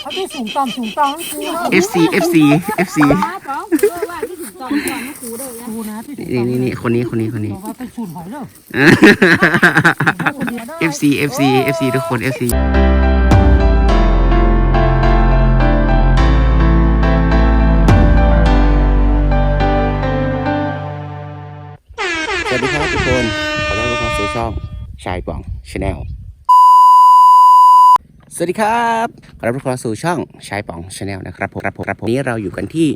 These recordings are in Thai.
เขาที่สูงต่ำสูงต่ำกูนะ FC FC FC กูนะที่สูงนี่นี่นี่คนนี้คนนี้คนนี้ บอกว่าเป็นสูตรหอยเอะ FC FC FC ทุกคน FC สวัสดีครับทุกคน ขอต้อนรับเข้าสู่ช่องชายป่องชาแนล สวัสดีครับขอรับทุกคนเข้าสู่ช่องชายป่องชาแนลนะครับผมครับผมครับผมวันนี้เราอยู่กันที่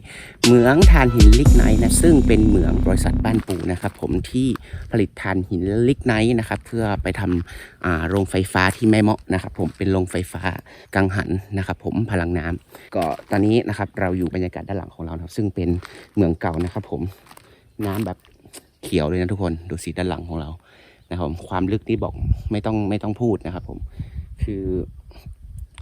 เหมืองทานหินลิกไนท์นะซึ่งเป็นเหมืองบริษัทบ้านปูนะครับผมที่ผลิตทานหินลิกไนท์นะครับเพื่อไปทำอ่าโรงไฟฟ้าที่แม่เมาะนะครับผมเป็นโรงไฟฟ้ากังหันนะครับผมพลังน้ำก็ตอนนี้นะครับเราอยู่บรรยากาศด้านหลังของเรานะครับซึ่งเป็นเหมืองเก่านะครับผมน้ำแบบเขียวเลยนะทุกคนดูสีด้านหลังของเรานะครับความลึกนี่บอกไม่ต้องไม่ต้องพูดนะครับผมคือ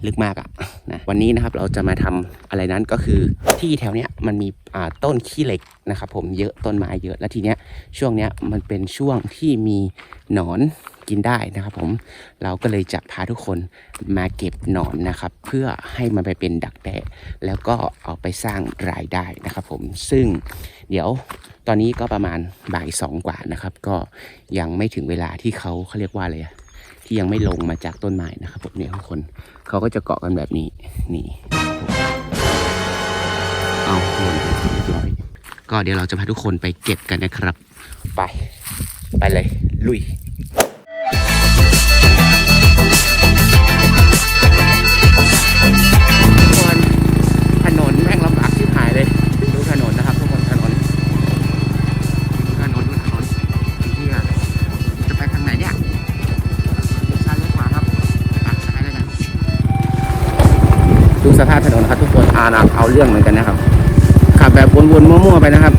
ลึกมากอะนะวันนี้นะครับเราจะมาทำอะไรนั้นก็คือที่แถวเนี้ยมันมีอ่าต้นขี้เหล็กนะครับผมเยอะต้นไม้เยอะแล้วทีเนี้ยช่วงเนี้ยมันเป็นช่วงที่มีหนอนกินได้นะครับผมเราก็เลยจะพาทุกคนมาเก็บหนอนนะครับ เพื่อให้มันไปเป็นดักแด้แล้วก็เอาไปสร้างรายได้นะครับผมซึ่งเดี๋ยวตอนนี้ก็ประมาณบ่ายสองกว่านะครับ ก็ยังไม่ถึงเวลาที่เขาเขาเรียกว่าอะไรอะ ที่ยังไม่ลงมาจากต้นไม้นะครับผมเนี่ยทุกคนเขาก็จะเกาะกันแบบนี้นี่เอาหล่นเรียบร้อยก็เดี๋ยวเราจะพาทุกคนไปเก็บกันนะครับ ไป ไปเลยลุย ดูสภาพถนนนะครับทุกคนอานะเอาเรื่องเหมือนกันนะครับขับแบบวนๆมั่วๆไปนะครับ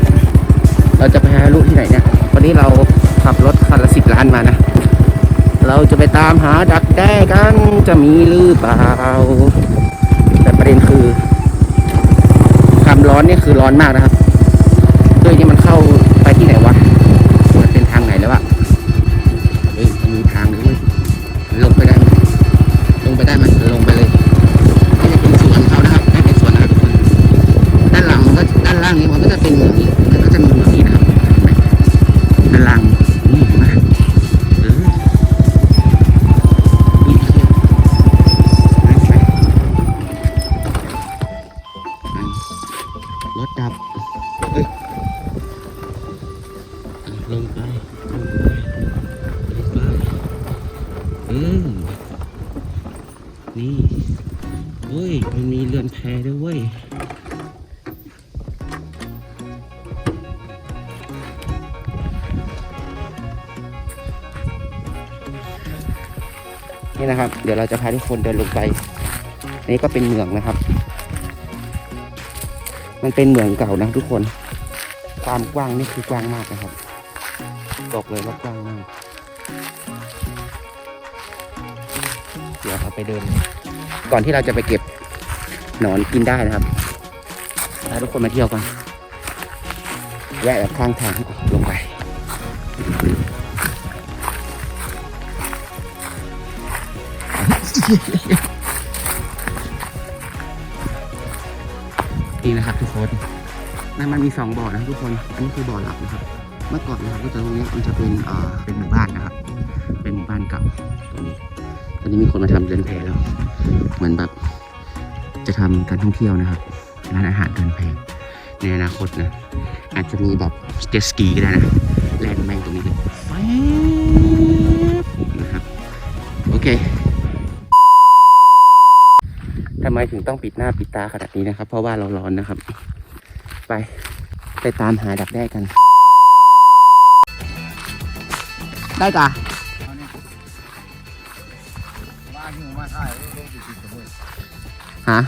เราจะไปหาลูกที่ไหนเนี่ยวันนี้เราขับรถคันละสิบล้านมานะ เราจะไปตามหาดักแด้กันจะมีหรือเปล่าแต่ประเด็นคือความร้อนนี่คือร้อนมากนะครับ อนี่เฮ้ย มันมีเรือนแพด้วยเว้ยนี่นะครับ เดี๋ยวเราจะพาทุกคนเดินลงไป อันนี้ก็เป็นเหมืองนะครับ มันเป็นเหมืองเก่านะทุกคน ความกว้างนี่คือกว้างมากนะครับ บอกเลยว่ากว้างมาก ดี๋ยวเราไปเดิน ก่อนที่เราจะไปเก็บหนอนกินได้นะครับพาทุกคนมาเที่ยวกันแวะแบบข้างทางลงไปนี่นะครับทุกคนนั่นมันมีสองบ่อนะทุกคน อันนี้คือบ่อหลักนะครับ เมื่อก่อนนะครับก็จะตรงนี้มันจะเป็นเอ่อเป็นหมู่บ้านนะครับ เป็นหมู่บ้านเก่าตรงนี้ อนนี้มีคนมาทำเรือนแพแล้ว เหมือนแบบจะทำการท่องเที่ยวนะครับร้านอาหารเรือนแพในอนาคตนะ อาจจะมีแบบเจตสกีก็ได้นะแลนด์แมงตรงนี้เลยนะครับ โอเคทำไมถึงต้องปิดหน้าปิดตาขนาดนี้นะครับ เพราะว่าเราร้อนนะครับ ไปไปตามหาดักแด้กัน ได้กะ ฮะ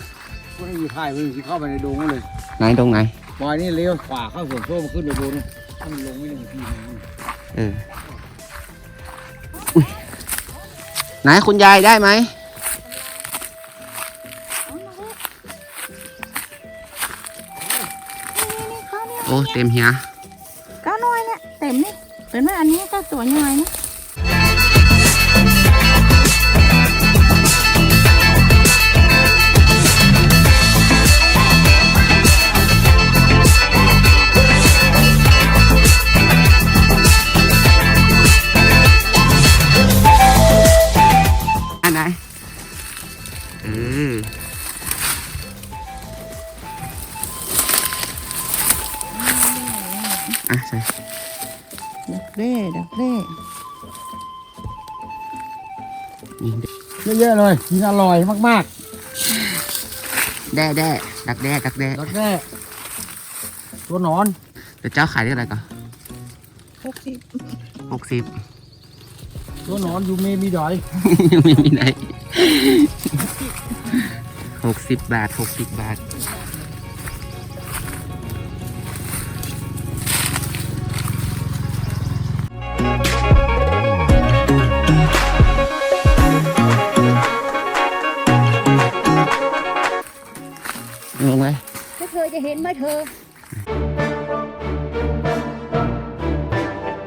ก็ไม่มีถ่ายมันที่เข้าไปในดงเลยไหนตรงไหนบอยนี่เลี้ยวขวาเข้าสวนส้มขึ้นในดงถ้ามันลงไม่ลงทีนึงเอออุ๊ยไหนคุณยายได้ไหมโอ้เต็มเฮียก็น้อยเนี่ยเต็มนี่เป็นว่าอันนี้ก็ตัวใหญ่นะ อะใส่ดักเร่ดักเร่นี่เยอะๆเลยกินอร่อยมากๆแด้แด้ดักแด้ดักแด้ดักแด้ตัวหนอนเดี๋ยวเจ้าขายได้อะไรก่อนหกสิบหกสิบ ตัวหนอนอยู่เมมีดอยไม่มีไหนหกสิบบาทหกสิบบาท อจะเห็นไหมเธอ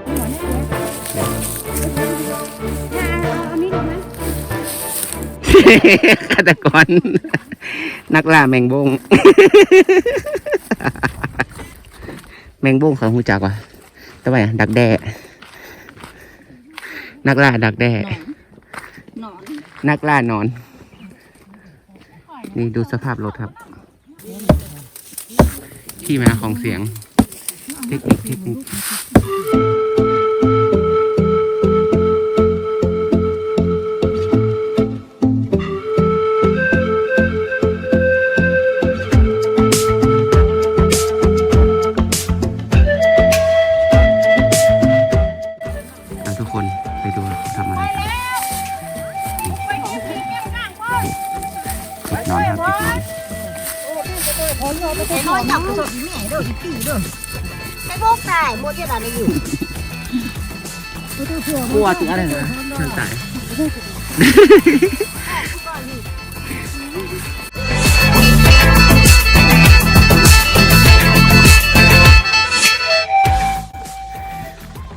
หัวแน่เลยเอาอันนี้ลงนะฆาตกรนักล่าแมงบง แมงบงเขาหูจักว่ะทำไมอะดักแด้นักล่าดักแด้หนอนนักล่านอน นี่ดูสภาพรถครับ ที่มาของเสียง เทคนิคเทคนิค แม่เด้เด้อไอ้โบกตายโมเจดาเลยอยู่กลัวตัวอะไรนะเชิญตาย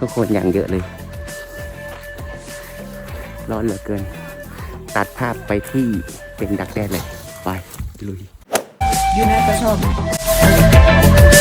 ทุกคนอย่างเยอะเลย ร้อนเหลือเกิน ตัดภาพไปที่เป็นดักแด้เลย ไป ลุย อยู่ในกระสอบ